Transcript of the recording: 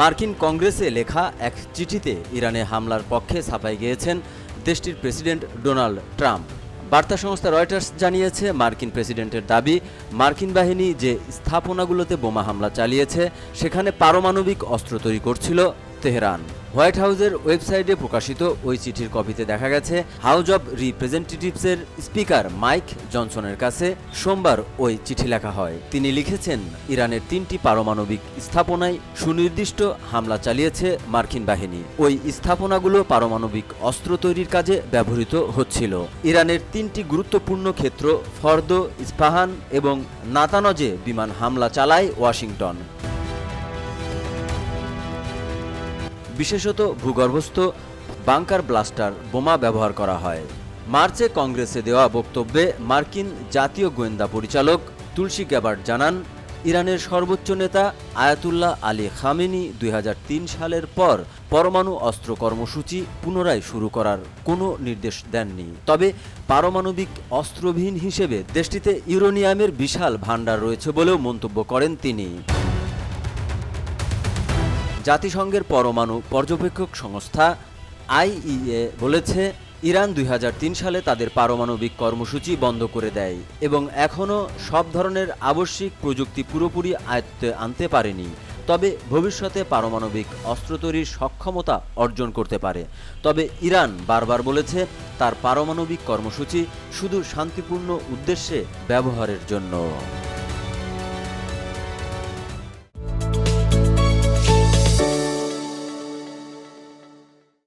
মার্কিন কংগ্রেসে লেখা এক চিঠিতে ইরানে হামলার পক্ষে ছাপাই গিয়েছেন দেশটির প্রেসিডেন্ট ডোনাল্ড ট্রাম্প। বার্তা সংস্থা রয়টার্স জানিয়েছে, মার্কিন প্রেসিডেন্টের দাবি, মার্কিন বাহিনী যে স্থাপনাগুলোতে বোমা হামলা চালিয়েছে, সেখানে পারমাণবিক অস্ত্র তৈরি করছিল তেহরান। হোয়াইট হাউসের ওয়েবসাইটে প্রকাশিত ওই চিঠির কপিতে দেখা গেছে, হাউস অব রিপ্রেজেন্টেটিভসের স্পিকার মাইক জনসনের কাছে সোমবার ওই চিঠি লেখা হয়। তিনি লিখেছেন, ইরানের তিনটি পারমাণবিক স্থাপনায় সুনির্দিষ্ট হামলা চালিয়েছে মার্কিন বাহিনী। ওই স্থাপনাগুলো পারমাণবিক অস্ত্র তৈরির কাজে ব্যবহৃত হচ্ছিল। ইরানের তিনটি গুরুত্বপূর্ণ ক্ষেত্র, ফর্দ, ইস্পাহান এবং নাতানজে বিমান হামলা চালায় ওয়াশিংটন। বিশেষত ভূগর্ভস্থ বাংকার ব্লাস্টার বোমা ব্যবহার করা হয়। মার্চে কংগ্রেসে দেওয়া বক্তব্যে মার্কিন জাতীয় গোয়েন্দা পরিচালক তুলসী গ্যাবার্ট জানান, ইরানের সর্বোচ্চ নেতা আয়াতুল্লাহ আলী খামেনি দুই হাজার তিন সালের পর পরমাণু অস্ত্র কর্মসূচি পুনরায় শুরু করার কোনো নির্দেশ দেননি। তবে পারমাণবিক অস্ত্রবিহীন হিসেবে দেশটিতে ইউরোনিয়ামের বিশাল ভাণ্ডার রয়েছে বলেও মন্তব্য করেন তিনি। জাতিসংঘের পরমাণু পর্যবেক্ষক সংস্থা আইইএ বলেছে, ইরান দুই হাজার তিন সালে তাদের পারমাণবিক কর্মসূচি বন্ধ করে দেয় এবং এখনও সব ধরনের আবশ্যিক প্রযুক্তি পুরোপুরি আয়ত্তে আনতে পারেনি। তবে ভবিষ্যতে পারমাণবিক অস্ত্র তৈরির সক্ষমতা অর্জন করতে পারে। তবে ইরান বারবার বলেছে, তার পারমাণবিক কর্মসূচি শুধু শান্তিপূর্ণ উদ্দেশ্যে ব্যবহারের জন্য।